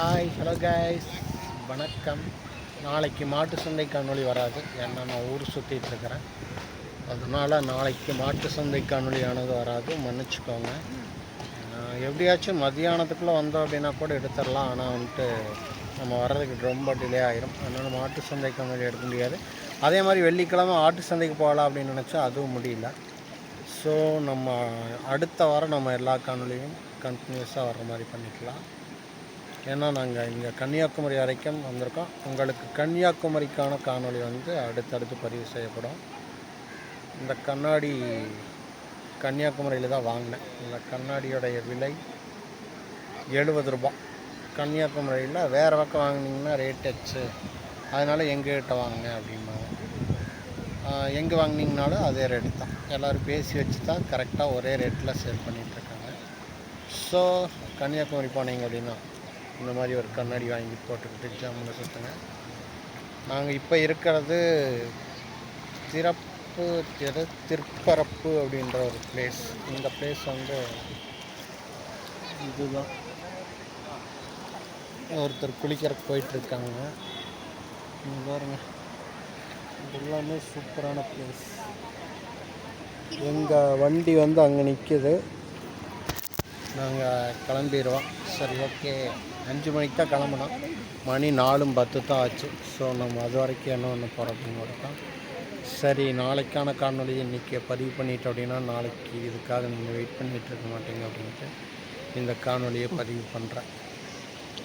Hi hello guys வணக்கம். நாளைக்கு மாட்டு சந்தை காணொலி வராது. ஏன்னா நான் ஊர் சுற்றிட்டு இருக்கிறேன். அதனால் நாளைக்கு மாட்டு சந்தை காணொலியானது வராது. மன்னிச்சுக்கோங்க. எப்படியாச்சும் மதியானத்துக்குள்ளே வந்தோம் அப்படின்னா கூட எடுத்துடலாம். ஆனால் வந்துட்டு நம்ம வர்றதுக்கு ரொம்ப டிலே ஆகிரும் அதனால் மாட்டு சந்தை காணொலி எடுக்க முடியாது. அதே மாதிரி வெள்ளிக்கிழமை ஆட்டு சந்தைக்கு போகலாம் அப்படின்னு நினச்சா அதுவும் முடியல. ஸோ நம்ம அடுத்த வாரம் நம்ம எல்லா காணொலியும் கண்டினியூஸாக வர்ற மாதிரி பண்ணிக்கலாம். ஏன்னா நாங்கள் இங்கே கன்னியாகுமரி வரைக்கும் வந்திருக்கோம். உங்களுக்கு கன்னியாகுமரிக்கான காணொளி வந்து அடுத்தடுத்து பதிவு செய்யப்படும். இந்த கண்ணாடி கன்னியாகுமரியில் தான் வாங்கினேன். இந்த கண்ணாடியோடைய விலை எழுபது ரூபா கன்னியாகுமரியில் வேறு பக்கம் வாங்கினீங்கன்னா ரேட் வச்சு அதனால் எங்ககிட்ட வாங்கினேன் அப்படிம்பாங்க. எங்கே வாங்கினீங்கனாலும் அதே ரேட்டு தான். எல்லோரும் பேசி வச்சு தான் கரெக்டாக ஒரே ரேட்டில் சேல் பண்ணிகிட்ருக்காங்க ஸோ கன்னியாகுமரி போனீங்க அப்படின்னா இந்த மாதிரி ஒரு கண்ணாடி வாங்கி போட்டுக்கிட்டு ஜாமுன்னு சுற்றுங்க நாங்கள் இப்போ இருக்கிறது திறப்பு திரு திருப்பரப்பு அப்படின்ற ஒரு பிளேஸ் இந்த பிளேஸ் வந்து இதுதான். ஒருத்தர் குளிக்கிறக்கு போயிட்டுருக்காங்க இங்க பாருங்க. எல்லாமே சூப்பரான பிளேஸ் எங்கள் வண்டி வந்து அங்கே நிற்கிது நாங்கள் கிளம்பிடுவோம் சரி ஓகே. அஞ்சு மணிக்கு தான் கிளம்புனோம் மணி நாலும் பத்து தான் ஆச்சு. ஸோ நம்ம அது வரைக்கும் என்ன ஒன்று போகிறோம் இருக்கோம் சரி நாளைக்கான காணொலி இன்றைக்கி பதிவு பண்ணிட்டோம் அப்படின்னா நாளைக்கு இதுக்காக நீங்கள் வெயிட் பண்ணிகிட்டு இருக்க மாட்டீங்க அப்படின்ட்டு இந்த காணொலியை பதிவு பண்ணுறேன்